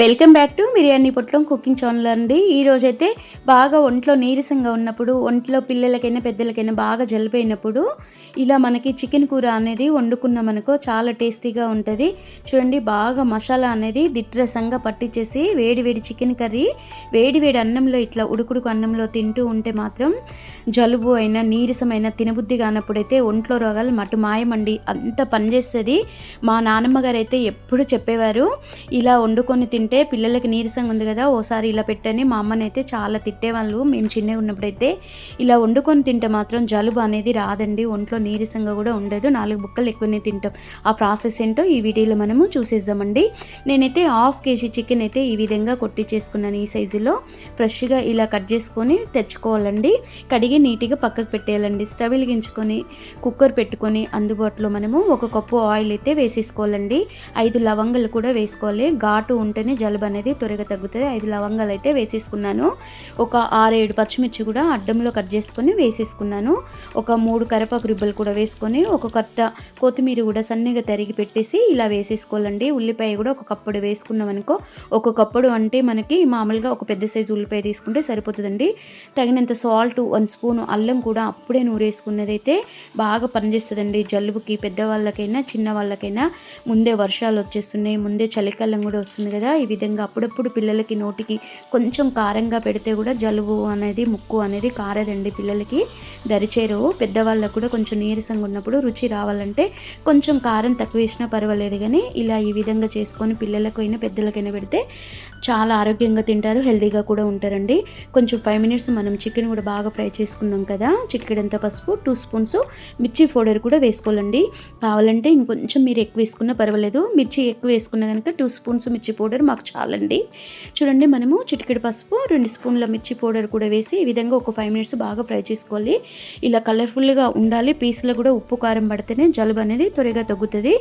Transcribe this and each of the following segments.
Welcome back to biryani పొట్లం cooking channel అండి. ఈ రోజైతే బాగా ఒంట్లో నీరసంగా ఉన్నప్పుడు ఒంట్లో పిల్లలకైనా పెద్దలకైనా బాగా జలిపోయినప్పుడు ఇలా మనకి చికెన్ కూర అనేది వండుకున్నామనుకో చాలా టేస్టీగా ఉంటుంది. చూడండి బాగా మసాలా అనేది దిట్రసంగా పట్టించేసి వేడివేడి చికెన్ కర్రీ వేడివేడి అన్నంలో ఇట్లా ఉడుకుడుకు అన్నంలో తింటూ ఉంటే మాత్రం జలుబు అయినా నీరసమైన తినబుద్ధి కానప్పుడైతే ఒంట్లో రోగాలు మటు మాయమండి. అంత పనిచేస్తుంది. మా నాన్నమ్మ గారు అయితే ఎప్పుడు చెప్పేవారు ఇలా వండుకొని తింటే పిల్లలకి నీరసంగా ఉంది కదా ఓసారి ఇలా పెట్టని మా అమ్మని అయితే చాలా తిట్టేవాళ్ళు. మేము చిన్నగా ఉన్నప్పుడైతే ఇలా వండుకొని తింటే మాత్రం జలుబు అనేది రాదండి. ఒంట్లో నీరసంగా కూడా ఉండదు. నాలుగు బుక్కలు ఎక్కువనే తింటాం. ఆ ప్రాసెస్ ఏంటో ఈ వీడియోలో మనము చూసేద్దామండి. నేనైతే హాఫ్ కేజీ చికెన్ అయితే ఈ విధంగా కొట్టి చేసుకున్నాను ఈ సైజులో. ఫ్రెష్గా ఇలా కట్ చేసుకొని తెచ్చుకోవాలండి. కడిగి నీట్గా పక్కకు పెట్టేయాలండి. స్టవ్ వెలిగించుకొని కుక్కర్ పెట్టుకొని అందుబాటులో మనము ఒక కప్పు ఆయిల్ అయితే వేసేసుకోవాలండి. ఐదు లవంగాలు కూడా వేసుకోవాలి. ఘాటు ఉంటేనే జలుబు అనేది త్వరగా తగ్గుతుంది. ఐదు లవంగాలు అయితే వేసేసుకున్నాను. ఒక ఆరేడు పచ్చిమిర్చి కూడా అడ్డంలో కట్ చేసుకొని వేసేసుకున్నాను. ఒక మూడు కరపాకు రిబ్బలు కూడా వేసుకొని ఒక కట్ట కొత్తిమీర కూడా సన్నగా తరిగి పెట్టేసి ఇలా వేసేసుకోవాలండి. ఉల్లిపాయ కూడా ఒక కప్పుడు వేసుకున్నాం అనుకో ఒక కప్పుడు అంటే మనకి మామూలుగా ఒక పెద్ద సైజు ఉల్లిపాయ తీసుకుంటే సరిపోతుందండి. తగినంత సాల్ట్ వన్ స్పూన్ అల్లం కూడా అప్పుడే నూరేసుకున్నదైతే బాగా పనిచేస్తుందండి. జలుబుకి పెద్దవాళ్ళకైనా చిన్న వాళ్ళకైనా ముందే వర్షాలు వచ్చేస్తున్నాయి. ముందే చలికాలం కూడా వస్తుంది కదా ఈ విధంగా అప్పుడప్పుడు పిల్లలకి నోటికి కొంచెం కారంగా పెడితే కూడా జలుబు అనేది ముక్కు అనేది కారదండి పిల్లలకి. దరిచేరు పెద్దవాళ్ళకు కూడా కొంచెం నీరసంగా ఉన్నప్పుడు రుచి రావాలంటే కొంచెం కారం తక్కువ వేసినా పర్వాలేదు కానీ ఇలా ఈ విధంగా చేసుకొని పిల్లలకైనా పెద్దలకైనా పెడితే చాలా ఆరోగ్యంగా తింటారు హెల్దీగా కూడా ఉంటారండి. కొంచెం ఫైవ్ మినిట్స్ మనం చికెన్ కూడా బాగా ఫ్రై చేసుకున్నాం కదా చిక్కెడంత పసుపు టూ స్పూన్స్ మిర్చి పౌడర్ కూడా వేసుకోవాలండి. కావాలంటే ఇంకొంచెం మీరు ఎక్కువ వేసుకున్నా పర్వాలేదు. మిర్చి ఎక్కువ వేసుకున్న కనుక టూ స్పూన్స్ మిర్చి పౌడర్ మాకు చాలండి. చూడండి మనము చిటికెడు పసుపు రెండు స్పూన్ల మిర్చి పౌడర్ కూడా వేసి ఈ విధంగా ఒక ఫైవ్ మినిట్స్ బాగా ఫ్రై చేసుకోవాలి. ఇలా కలర్ఫుల్గా ఉండాలి. పీసులో కూడా ఉప్పు కారం పడితేనే జలుబు అనేది త్వరగా తగ్గుతుంది.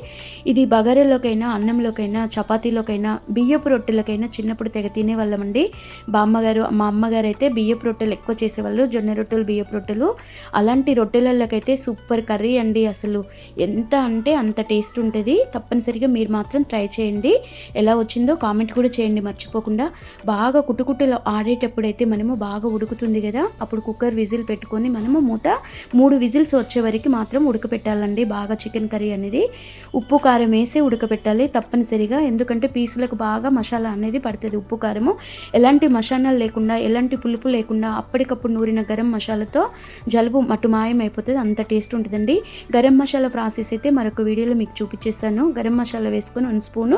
ఇది బగారెలోకైనా అన్నంలోకైనా చపాతీలోకైనా బియ్యపు రొట్టెలకైనా చిన్నప్పుడు తెగ తినేవాళ్ళమండి. బామ్మగారు మా అమ్మగారు అయితే బియ్యపు రొట్టెలు ఎక్కువ చేసేవాళ్ళు. జొన్న రొట్టెలు బియ్యపు రొట్టెలు. అలాంటి రొట్టెలకైతే సూపర్ కర్రీ అండి అసలు. ఎంత అంటే అంత టేస్ట్ ఉంటుంది. తప్పనిసరిగా మీరు మాత్రం ట్రై చేయండి. ఎలా వచ్చిందో కామెంట్ కూడా చేయండి మర్చిపోకుండా. బాగా కుట్టుకుట్టలు ఆడేటప్పుడు అయితే మనము బాగా ఉడుకుతుంది కదా అప్పుడు కుక్కర్ విజిల్ పెట్టుకొని మనము మూత మూడు విజిల్స్ వచ్చే వరకు మాత్రం ఉడకపెట్టాలండి బాగా చికెన్ కర్రీ అనేది. ఉప్పు కారం వేసి ఉడకపెట్టాలి తప్పనిసరిగా ఎందుకంటే పీసులకు బాగా మసాలా అనేది పడుతుంది ఉప్పు కారము. ఎలాంటి మసాలాలు లేకుండా ఎలాంటి పులుపు లేకుండా అప్పటికప్పుడు నూరిన గరం మసాలాతో జలుబు మటు మాయం అయిపోతుంది అంత టేస్ట్ ఉంటుందండి. గరం మసాలా ప్రాసెస్ అయితే మరొక వీడియోలో మీకు చూపించేస్తాను. గరం మసాలా వేసుకొని వన్ స్పూను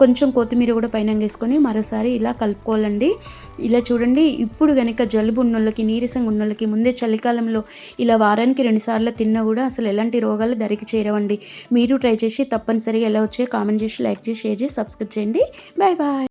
కొంచెం కొత్తిమీర కూడా పైన వేసుకొని మరోసారి ఇలా కలుపుకోవాలండి. ఇలా చూడండి ఇప్పుడు కనుక జలుబు ఉన్నోళ్ళకి నీరసంగా ఉన్నోళ్ళకి ముందే చలికాలంలో ఇలా వారానికి రెండుసార్లు తిన్నా కూడా అసలు ఎలాంటి రోగాలు దరికి చేరవండి. మీరు ట్రై చేసి తప్పనిసరిగా ఎలా వచ్చాయో కామెంట్ చేసి లైక్ చేసి షేర్ చేసి సబ్స్క్రైబ్ చేయండి. Bye bye.